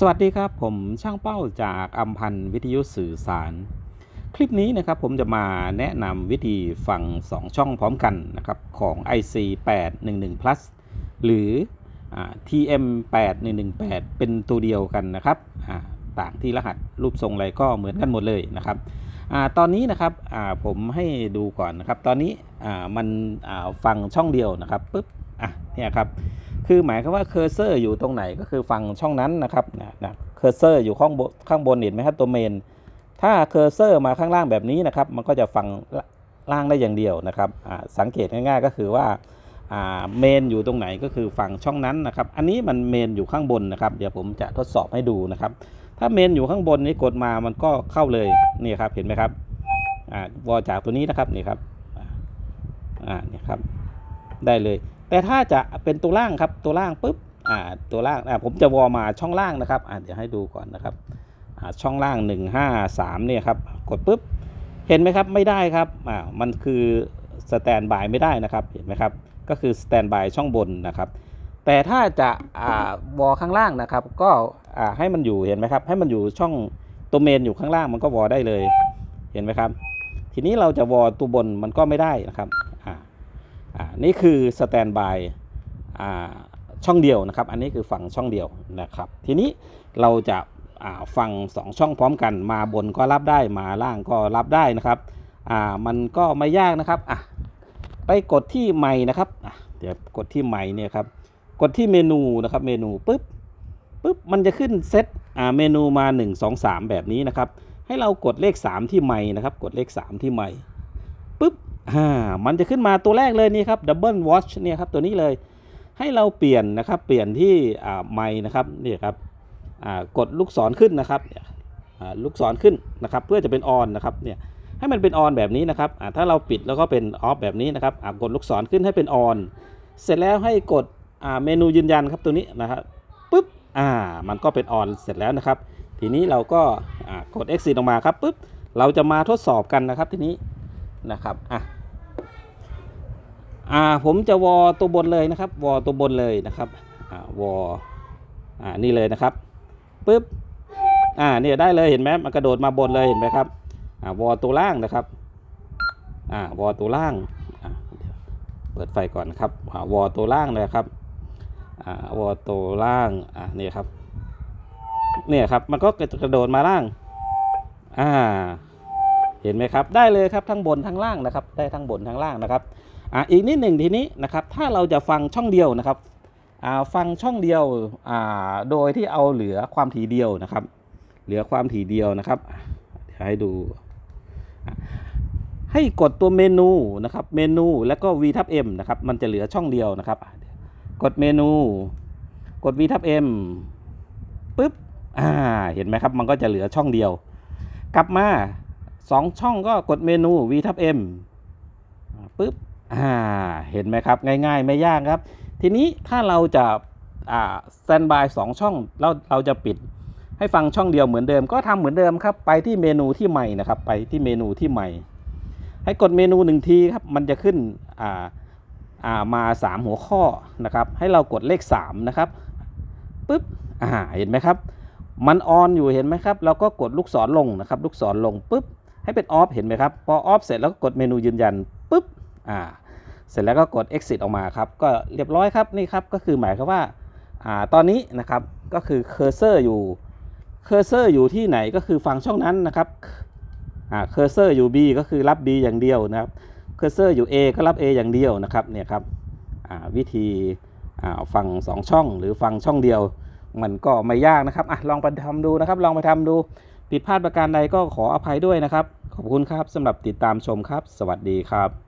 สวัสดีครับ ผมช่างเป้าจากอัมพันธ์วิทยุสื่อสาร คลิปนี้นะครับผมจะมาแนะนำวิธีฟัง 2 ช่องพร้อมกันนะครับของ IC 811 plus หรืออ่า TM 8118 เป็นตัวเดียวกันนะครับอ่าต่างที่รหัสรูปทรงอะไรก็เหมือนกันหมดเลยนะครับอาตอนนี้นะครับอ่าผมให้ดูก่อนนะครับ ตอนนี้อ่ามันอ่าฟังช่องเดียวนะครับปุ๊บอะเนี่ยครับ คือหมายความว่าเคอร์เซอร์อยู่ตรงไหนก็คือฝั่งช่องนั้นนะครับนะนะเคอร์เซอร์อยู่ข้างบนข้างบนเห็นไหมครับตัวเมน ถ้าเคอร์เซอร์มาข้างล่างแบบนี้นะครับ มันก็จะฟังล่างได้อย่างเดียวนะครับสังเกตง่าย ๆ ก็คือว่าเมนอยู่ตรงไหนก็คือฝั่งช่องนั้นนะครับ อันนี้มันเมนอยู่ข้างบนนะครับ เดี๋ยวผมจะทดสอบให้ดูนะครับ ถ้าเมนอยู่ข้างบนนี้กดมามันก็เข้าเลยนี่ครับเห็นไหมครับอวอจากตัวนี้นะครับนี่ครับอ่านี่ครับได้เลย แต่ถ้าจะเป็นตัวล่างครับตัวล่างปุ๊บอ่าตัวล่างอ่าผมจะวอมาช่องล่างนะครับอ่าเดี๋ยวให้ดูก่อนนะครับอ่าช่องล่าง 1 5 3เนี่ยครับกดปุ๊บเห็นไหมครับไม่ได้ครับอ่ามันคือสแตนบายไม่ได้นะครับเห็นไหมครับก็คือสแตนบายช่องบนนะครับแต่ถ้าจะอ่าวอข้างล่างนะครับ ก็อ่าให้มันอยู่เห็นไหมครับ ให้มันอยู่ช่องตัวเมนอยู่ข้างล่างมันก็วอได้เลยเห็นไหมครับ ทีนี้เราจะวอตัวบนมันก็ไม่ได้นะครับ นี่คือสแตนบายช่องเดียวนะครับ อันนี้คือฝั่งช่องเดียวนะครับ ทีนี้เราจะาฟังสองช่องพร้อมกัน มาบนก็รับได้มาล่างก็รับได้นะครับมันก็ไม่ยากนะครับไปกดที่ใหม่นะครับเดี๋ยวกดที่ใหม่เนี่ยครับกดที่เมนูนะครับเมนูปุ๊บปุ๊บมันจะขึ้นเซตเมนูมา 1 2 3 แบบนี้นะครับ ให้เรากดเลข 3 ที่ใหม่นะครับ กดเลข 3 ที่ใหม่ปุ๊บ อ่ามันจะขึ้นมาตัวแรกเลยนี่ครับดับเบิลวอชเนี่ยครับตัวนี้เลยให้เราเปลี่ยนนะครับเปลี่ยนที่อ่าไม้นะครับนี่ครับอ่ากดลูกศรขึ้นนะครับอ่าลูกศรขึ้นนะครับเพื่อจะเป็นออนนะครับเนี่ยให้มันเป็นออนแบบนี้นะครับอ่าถ้าเราปิดแล้วก็เป็นออฟแบบนี้นะครับอ่ากดลูกศรขึ้นให้เป็นออนเสร็จแล้วให้กดอ่าเมนูยืนยันครับตัวนี้นะครับปุ๊บอ่ามันก็เป็นออนเสร็จแล้วนะครับ ทีนี้เราก็อ่ากด exit ออกมาครับปุ๊บเราจะมาทดสอบกันนะครับทีนี้นะครับอะ อ่าผมจะวอตัวบนเลยนะครับ วอตัวบนเลยนะครับอ่าวออ่านี่เลยนะครับปึ๊บอ่าเนี่ยได้เลยเห็นไหมมันกระโดดมาบนเลยเห็นไหมครับอ่าวอตัวล่างนะครับอ่าวอตัวล่างอ่าเปิดไฟก่อนครับอ่าวอตัวล่างเลยครับอ่าวอตัวล่างอ่าเนี่ยครับเนี่ยครับมันก็กระโดดมาล่างอ่าเห็นไหมครับ ได้เลยครับทั้งบนทั้งล่างนะครับ ได้ทั้งบนทั้งล่างนะครับ อ่าอีกนิดหนึ่งทีนี้นะครับถ้าเราจะฟังช่องเดียวนะครับอ่าฟังช่องเดียวอ่าโดยที่เอาเหลือความถี่เดียวนะครับ เหลือความถี่เดียวนะครับเดี๋ยวให้ดู ให้กดตัวเมนูนะครับเมนูแล้วก็ V ทับ M นะครับมันจะเหลือช่องเดียวนะครับ กดเมนูกด V ทับ M ปึ๊บอ่าเห็นไหมครับมันก็จะเหลือช่องเดียว กลับมาสองช่องก็กดเมนู V ทับ M ปึ๊บ อ่าเห็นไหมครับง่ายๆ ไม่ยากครับ ทีนี้ถ้าเราจะอ่าสแตนบายสองช่องเราเราจะปิดให้ฟังช่องเดียวเหมือนเดิมก็ทำเหมือนเดิมครับ ไปที่เมนูที่ใหม่นะครับ ไปที่เมนูที่ใหม่ ให้กดเมนูหนึ่งทีครับ มันจะขึ้นอ่าอ่ามา 3 หัวข้อนะครับ ให้เรากดเลข 3 นะครับปุ๊บอ่าเห็นไหมครับ มันออนอยู่เห็นไหมครับ เราก็กดลูกศรลงนะครับ ลูกศรลงปุ๊บให้เป็นออฟเห็นไหมครับ พอออฟเสร็จแล้วก็กดเมนูยืนยัน อ่าเสร็จแล้วก็กด exit ออกมาครับก็เรียบร้อยครับนี่ครับก็คือหมายความว่าอ่าตอนนี้นะครับก็คือเคอร์เซอร์อยู่เคอร์เซอร์อยู่ที่ไหนก็คือฝั่งช่องนั้นนะครับอ่าเคอร์เซอร์อยู่ B ก็คือรับ B อย่างเดียวนะครับเคอร์เซอร์อยู่ A ก็รับ A อย่างเดียวนะครับเนี่ยครับอ่าวิธีอ่าฟังสองช่องหรือฟังช่องเดียว มันก็ไม่ยากนะครับอะลองไปทำดูนะครับ ลองไปทำดูผิดพลาดประการใดก็ขออภัยด้วยนะครับ ขอบคุณครับสำหรับติดตามชมครับ สวัสดีครับ